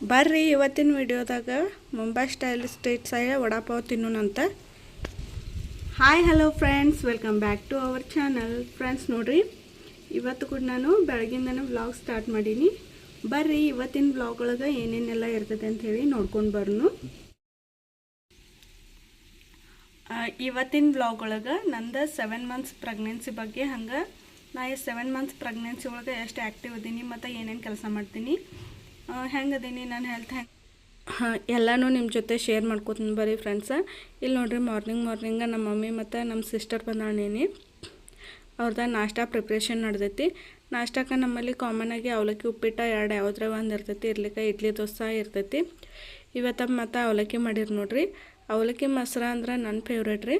ಬರ್ರಿ ಇವತ್ತಿನ ವಿಡಿಯೋದಾಗ Mumbai style street side vada pav ತಿನ್ನೋಣಂತ hi hello friends welcome back to our channel friends ನೋಡ್ರಿ, ಇವತ್ತು ಕೂಡ ನಾನು ಬೆಳಗಿಂದನೂ ವ್ಲಾಗ್ ಸ್ಟಾರ್ಟ್ ಮಾಡೀನಿ. ಬರ್ರಿ, ಇವತ್ತಿನ ವ್ಲಾಗ್ ಒಳಗೆ ಏನೇನೆಲ್ಲ ಇರ್ತದೆ ಹೇಳಿ ನೋಡ್ಕೊಂಡು ಬರ್ನು ಇವತ್ತಿನ ವ್ಲಾಗ್ ಒಳಗೆ ನಂದು ಸೆವೆನ್ ಮಂತ್ಸ್ ಪ್ರೆಗ್ನೆನ್ಸಿ ಬಗ್ಗೆ ಹಂಗೆ. ನಾ ಈ ಸೆವೆನ್ ಮಂತ್ಸ್ ಪ್ರೆಗ್ನೆನ್ಸಿ ಒಳಗೆ ಎಷ್ಟು ಆ್ಯಕ್ಟಿವ್ ಇದ್ದೀನಿ ಮತ್ತು ಏನೇನು ಕೆಲಸ ಮಾಡ್ತೀನಿ. ಹೆಂಗೆ ಅದೀನಿ ನನ್ನ ಹೆಲ್ತ್ ಹೆಂಗೆ? ಹಾಂ, ಎಲ್ಲನೂ ನಿಮ್ಮ ಜೊತೆ ಶೇರ್ ಮಾಡ್ಕೊತೀನಿ ಬರ್ರಿ ಫ್ರೆಂಡ್ಸ ಇಲ್ಲಿ ನೋಡಿರಿ ಮಾರ್ನಿಂಗ್ ಮಾರ್ನಿಂಗ ನಮ್ಮ ಮಮ್ಮಿ ಮತ್ತು ನಮ್ಮ ಸಿಸ್ಟರ್ ಬಂದಾಳೇನಿ. ಅವ್ರದ ನಾಷ್ಟ ಪ್ರಿಪ್ರೇಷನ್ ನಡ್ದೈತಿ. ನಾಷ್ಟಕ್ಕೆ ನಮ್ಮಲ್ಲಿ ಕಾಮನ್ ಆಗಿ ಅವಲಕ್ಕಿ, ಉಪ್ಪಿಟ್ಟು ಎರಡು ಯಾವುದ್ರ ಒಂದು ಇರ್ತೈತಿ. ಇರ್ಲಿಕ್ಕೆ ಇಡ್ಲಿ, ದೋಸೆ ಇರ್ತೈತಿ. ಇವತ್ತ ಮತ್ತು ಅವಲಕ್ಕಿ ಮಾಡಿರಿ ನೋಡಿರಿ. ಅವಲಕ್ಕಿ ಮೊಸರ ಅಂದ್ರೆ ನನ್ನ ಫೇವ್ರೇಟ್ ರೀ.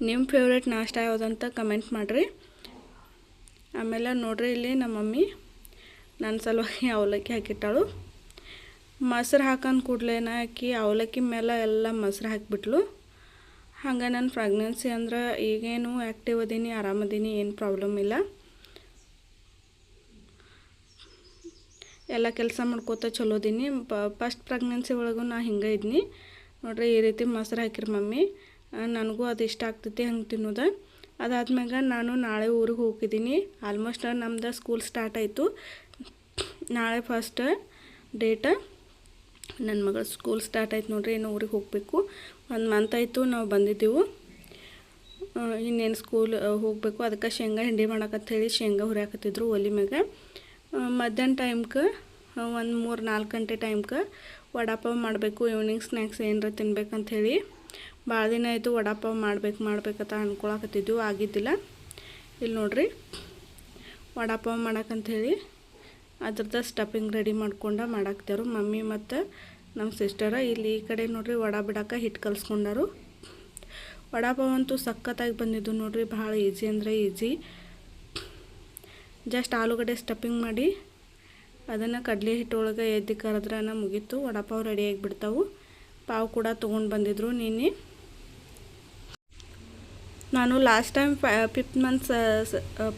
ನಿಮ್ಮ ಫೇವ್ರೇಟ್ ನಾಷ್ಟ ಯಾವುದಂತ ಕಮೆಂಟ್ ಮಾಡಿರಿ. ಆಮೇಲೆ ನೋಡಿರಿ ಇಲ್ಲಿ ನಮ್ಮ ಮಮ್ಮಿ. ನನ್ನ ಸಲುವಾಗಿ ಅವಲಕ್ಕಿ ಹಾಕಿಟ್ಟಾಳು. ಮೊಸರು ಹಾಕೊಂಡು ಕೂಡಲೇ ಹಾಕಿ ಅವಲಕ್ಕಿ ಮೇಲೆ ಎಲ್ಲ ಮೊಸರು ಹಾಕಿಬಿಟ್ಲು. ಹಂಗೆ ನನ್ನ ಪ್ರೆಗ್ನೆನ್ಸಿ ಅಂದ್ರೆ ಈಗೇನು ಆ್ಯಕ್ಟಿವ್ ಅದೀನಿ ಆರಾಮದೀನಿ ಏನು ಪ್ರಾಬ್ಲಮ್ ಇಲ್ಲ. ಎಲ್ಲ ಕೆಲಸ ಮಾಡ್ಕೋತ ಚಲೋ ಅದೀನಿ. ಫಸ್ಟ್ ಪ್ರೆಗ್ನೆನ್ಸಿ ಒಳಗೂ ನಾ ಹಿಂಗೆ ಇದ್ನಿ. ನೋಡ್ರಿ ಈ ರೀತಿ ಮೊಸರು ಹಾಕಿರಿ ಮಮ್ಮಿ. ನನಗೂ ಅದು ಇಷ್ಟ ಆಗ್ತೈತಿ ಹಂಗೆ ತಿನ್ನೋದು. ಅದಾದ್ಮ್ಯಾಗ ನಾನು ನಾಳೆ ಊರಿಗೆ ಹೋಗಿದ್ದೀನಿ. ಆಲ್ಮೋಸ್ಟ್ ನಮ್ದು ಸ್ಕೂಲ್ ಸ್ಟಾರ್ಟ್ ಆಯಿತು. ನಾಳೆ ಫಸ್ಟ್ ಡೇಟ ನನ್ನ ಮಗಳ ಸ್ಕೂಲ್ ಸ್ಟಾರ್ಟ್ ಆಯ್ತು ನೋಡ್ರಿ, ಇನ್ನು ಊರಿಗೆ ಹೋಗಬೇಕು. ಒಂದು ಮಂತ್ ಆಯಿತು ನಾವು ಬಂದಿದ್ದೆವು. ಇನ್ನೇನು ಸ್ಕೂಲ್ ಹೋಗಬೇಕು. ಅದಕ್ಕೆ ಶೇಂಗಾ ಹಿಂಡಿ ಹೇಳಿ ಶೇಂಗಾ ಹುರಿಯಾಕತ್ತಿದ್ರು ಒಲಿ ಮ್ಯಾಗ. ಮಧ್ಯಾಹ್ನ ಟೈಮ್ಗೆ ಒಂದು ಮೂರು ನಾಲ್ಕು ಗಂಟೆ ಟೈಮ್ಗೆ ವಡಾಪಾವ್ ಮಾಡಬೇಕು ಈವ್ನಿಂಗ್ ಸ್ನ್ಯಾಕ್ಸ್ ಏನರ ತಿನ್ಬೇಕಂಥೇಳಿ ಭಾಳ ದಿನ ಆಯಿತು ವಡಾಪಾವ್ ಮಾಡ್ಬೇಕು ಮಾಡ್ಬೇಕಂತ ಅನ್ಕೊಳಕತ್ತಿದ್ದೆವು ಆಗಿದ್ದಿಲ್ಲ. ಇಲ್ಲಿ ನೋಡ್ರಿ, ವಡಾಪಾವ್ ಹೇಳಿ ಅದ್ರದ್ದು ಸ್ಟಫಿಂಗ್ ರೆಡಿ ಮಾಡ್ಕೊಂಡು ಮಾಡಾಕ್ತಾರು. ಮಮ್ಮಿ ಮತ್ತು ನಮ್ಮ ಸಿಸ್ಟರ ಇಲ್ಲಿ ಈ ಕಡೆ ನೋಡ್ರಿ ವಡಾ ಬಿಡಕ್ಕೆ ಹಿಟ್ಟು ಕಲ್ಸ್ಕೊಂಡರು. ವಡಾಪಾವ್ ಅಂತೂ ಸಖತ್ತಾಗಿ ಬಂದಿದ್ದು ನೋಡ್ರಿ, ಭಾಳ ಈಜಿ ಅಂದರೆ ಈಜಿ ಜಸ್ಟ್ ಆಲೂಗಡ್ಡೆ ಸ್ಟಫಿಂಗ್ ಮಾಡಿ ಅದನ್ನು ಕಡಲೆ ಹಿಟ್ಟೊಳಗೆ ಎದ್ದು ಕರೆದ್ರೆ ಮುಗೀತು. ವಡಾಪಾವ್ ರೆಡಿ ಆಗಿಬಿಡ್ತಾವು ಪಾವು ಕೂಡ ತೊಗೊಂಡು ಬಂದಿದ್ರು ನಿನ್ನೆ. ನಾನು last time fifth months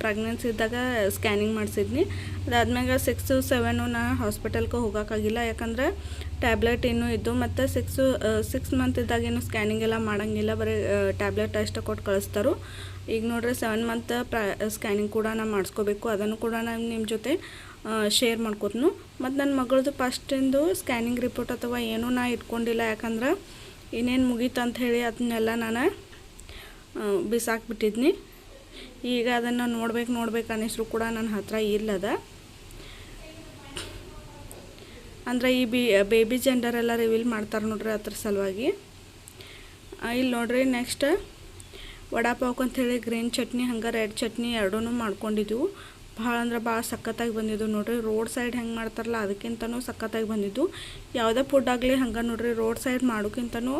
pregnancy ಇದ್ದಾಗ ಸ್ಕ್ಯಾನಿಂಗ್ ಮಾಡಿಸಿದ್ನಿ. ಅದಾದ್ಮ್ಯಾಗ ಸಿಕ್ಸು ಸೆವೆನು ನಾ ಹಾಸ್ಪಿಟಲ್ಗೆ ಹೋಗೋಕ್ಕಾಗಿಲ್ಲ ಯಾಕಂದ್ರೆ ಟ್ಯಾಬ್ಲೆಟ್ ಇನ್ನೂ ಇದ್ದು ಮತ್ತು ಸಿಕ್ಸು ಸಿಕ್ಸ್ ಮಂತ್ ಇದ್ದಾಗ ಏನು ಸ್ಕ್ಯಾನಿಂಗ್ ಎಲ್ಲ ಮಾಡೋಂಗಿಲ್ಲ. ಬರೀ ಟ್ಯಾಬ್ಲೆಟ್ ಅಷ್ಟೇ ಕೊಟ್ಟು ಕಳಿಸ್ತಾರು. ಈಗ ನೋಡ್ರಿ ಸೆವೆನ್ ಮಂತ್ ಸ್ಕ್ಯಾನಿಂಗ್ ಕೂಡ ನಾ ಮಾಡಿಸ್ಕೋಬೇಕು. ಅದನ್ನು ಕೂಡ ನಾನು ನಿಮ್ಮ ಜೊತೆ ಶೇರ್ ಮಾಡ್ಕೋತನು. ಮತ್ತು ನನ್ನ ಮಗಳದು ಫಸ್ಟಿಂದು ಸ್ಕ್ಯಾನಿಂಗ್ ರಿಪೋರ್ಟ್ ಅಥವಾ ಏನೂ ನಾ ಇಟ್ಕೊಂಡಿಲ್ಲ. ಯಾಕಂದ್ರೆ ಇನ್ನೇನು ಮುಗೀತು ಅಂತ ಹೇಳಿ ಅದನ್ನೆಲ್ಲ ನಾನು ಬಿಸಾಕ್ಬಿಟ್ಟಿದ್ನಿ. ಈಗ ಅದನ್ನು ನೋಡ್ಬೇಕು ನೋಡ್ಬೇಕು ಅನ್ನಿಸ್ರು ಕೂಡ ನನ್ನ ಹತ್ರ ಇಲ್ಲದ. ಅಂದರೆ ಈ ಬಿ, ಬೇಬಿ ಜೆಂಡರ್ ಎಲ್ಲ ರಿವೀಲ್ ಮಾಡ್ತಾರೆ ನೋಡ್ರಿ ಅದ್ರ ಸಲುವಾಗಿ. ಇಲ್ಲಿ ನೋಡ್ರಿ ನೆಕ್ಸ್ಟ್ ವಡಾಪಾವ್ಕಂತೇಳಿ ಅಂತೇಳಿ ಗ್ರೀನ್ ಚಟ್ನಿ, ಹಂಗೆ ರೆಡ್ ಚಟ್ನಿ ಎರಡೂ ಮಾಡ್ಕೊಂಡಿದ್ವು. ಭಾಳ ಅಂದ್ರೆ ಭಾಳ ಸಖತ್ತಾಗಿ ಬಂದಿದ್ದು ನೋಡ್ರಿ. ರೋಡ್ ಸೈಡ್ ಹೆಂಗೆ ಮಾಡ್ತಾರಲ್ಲ ಅದಕ್ಕಿಂತನೂ ಸಖತ್ತಾಗಿ ಬಂದಿದ್ದು. ಯಾವುದೇ ಫುಡ್ ಆಗಲಿ ಹಂಗೆ ನೋಡ್ರಿ, ರೋಡ್ ಸೈಡ್ ಮಾಡೋಕ್ಕಿಂತನೂ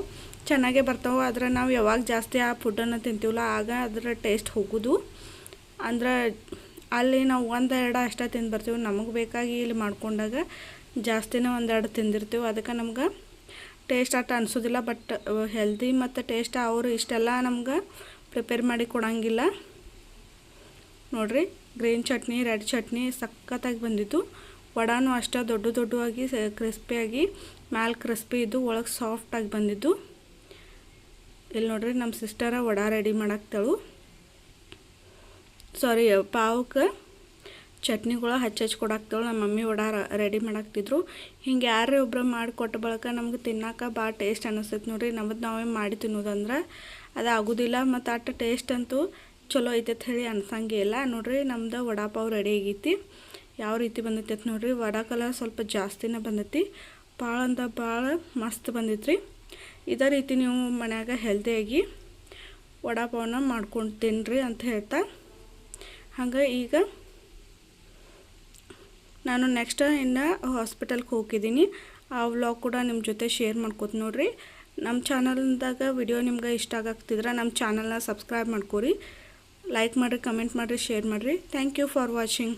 ಚೆನ್ನಾಗೇ ಬರ್ತಾವೆ. ಆದರೆ ನಾವು ಯಾವಾಗ ಜಾಸ್ತಿ ಆ ಫುಡ್ಡನ್ನು ತಿಂತೀವಲ್ಲ, ಆಗ ಅದರ ಟೇಸ್ಟ್ ಹೋಗೋದು. ಅಂದ್ರೆ ಅಲ್ಲಿ ನಾವು ಒಂದು ಎರಡು ಅಷ್ಟೇ ತಿಂದು ಬರ್ತೀವಿ. ನಮಗೆ ಬೇಕಾಗಿ ಇಲ್ಲಿ ಮಾಡ್ಕೊಂಡಾಗ ಜಾಸ್ತಿನೇ ಒಂದೆರಡು ತಿಂದಿರ್ತೀವಿ. ಅದಕ್ಕೆ ನಮ್ಗೆ ಟೇಸ್ಟ್ ಅಷ್ಟು ಅನಿಸೋದಿಲ್ಲ. ಬಟ್ ಹೆಲ್ದಿ ಮತ್ತು ಟೇಸ್ಟ್ ಅವರು ಇಷ್ಟೆಲ್ಲ ನಮ್ಗೆ ಪ್ರಿಪೇರ್ ಮಾಡಿ ಕೊಡೋಂಗಿಲ್ಲ. ನೋಡ್ರಿ, ಗ್ರೀನ್ ಚಟ್ನಿ, ರೆಡ್ ಚಟ್ನಿ ಸಖತ್ತಾಗಿ ಬಂದಿತ್ತು. ವಡಾನು ಅಷ್ಟೇ, ದೊಡ್ಡ ದೊಡ್ಡವಾಗಿ ಕ್ರಿಸ್ಪಿಯಾಗಿ, ಮ್ಯಾಲೆ ಕ್ರಿಸ್ಪಿ ಇದ್ದು, ಒಳಗೆ ಸಾಫ್ಟಾಗಿ ಬಂದಿದ್ದು. ಇಲ್ಲಿ ನೋಡ್ರಿ ನಮ್ಮ ಸಿಸ್ಟರ ವಡಾ ರೆಡಿ ಮಾಡಾಕ್ತಾಳು. ಸಾರಿ, ಪಾವಕ್ಕೆ ಚಟ್ನಿಗಳು ಹಚ್ಚಿ ಹಚ್ಚಿ ಕೊಡಾಕ್ತಾಳು. ನಮ್ಮ ಮಮ್ಮಿ ವಡಾ ರೆಡಿ ಮಾಡಾಕ್ತಿದ್ರು. ಹಿಂಗೆ ಯಾರೇ ಒಬ್ರು ಮಾಡಿಕೊಟ್ಟ ಬಳಿಕ ನಮ್ಗೆ ತಿನ್ನೋಕೆ ಭಾಳ ಟೇಸ್ಟ್ ಅನ್ನಿಸ್ತೈತೆ ನೋಡ್ರಿ. ನಮ್ಮದು ನಾವೇ ಮಾಡಿ ತಿನ್ನೋದಂದ್ರೆ ಅದು ಆಗೋದಿಲ್ಲ. ಮತ್ತು ಅಷ್ಟು ಟೇಸ್ಟ್ ಅಂತೂ ಚಲೋ ಐತೈತೆ ಹೇಳಿ ಅನ್ಸಂಗೆ ಇಲ್ಲ. ನೋಡ್ರಿ ನಮ್ದು ವಡಾಪಾವ್ ರೆಡಿ ಆಗೈತಿ. ಯಾವ ರೀತಿ ಬಂದೈತೆ ನೋಡ್ರಿ. ವಡಾ ಕಲರ್ ಸ್ವಲ್ಪ ಜಾಸ್ತಿನೇ ಬಂದೈತಿ. ಭಾಳ ಅಂದ್ರೆ ಭಾಳ ಮಸ್ತ್ ಬಂದೈತ್ರಿ. ಇದೇ ರೀತಿ ನೀವು ಮನ್ಯಾಗ ಹೆಲ್ದಿಯಾಗಿ ವಡಾಪಾವನ್ನ ಮಾಡ್ಕೊಂಡು ತಿನ್ನಿರಿ ಅಂತ ಹೇಳ್ತಾ. ಹಂಗೆ ಈಗ ನಾನು ನೆಕ್ಸ್ಟ್ ಇನ್ನು ಹಾಸ್ಪಿಟಲ್ಗೆ ಹೋಗಿದ್ದೀನಿ. ಆ ವ್ಲಾಗ್ ಕೂಡ ನಿಮ್ಮ ಜೊತೆ ಶೇರ್ ಮಾಡ್ಕೋತ ನೋಡ್ರಿ. ನಮ್ಮ ಚಾನಲ್ದಾಗ ವಿಡಿಯೋ ನಿಮ್ಗೆ ಇಷ್ಟ ಆಗಕ್ತಿದ್ರೆ ನಮ್ಮ ಚಾನಲ್ನ ಸಬ್ಸ್ಕ್ರೈಬ್ ಮಾಡ್ಕೊರಿ. ಲೈಕ್ ಮಾಡಿರಿ ಕಮೆಂಟ್ ಮಾಡಿರಿ ಶೇರ್ ಮಾಡಿರಿ. Thank you for watching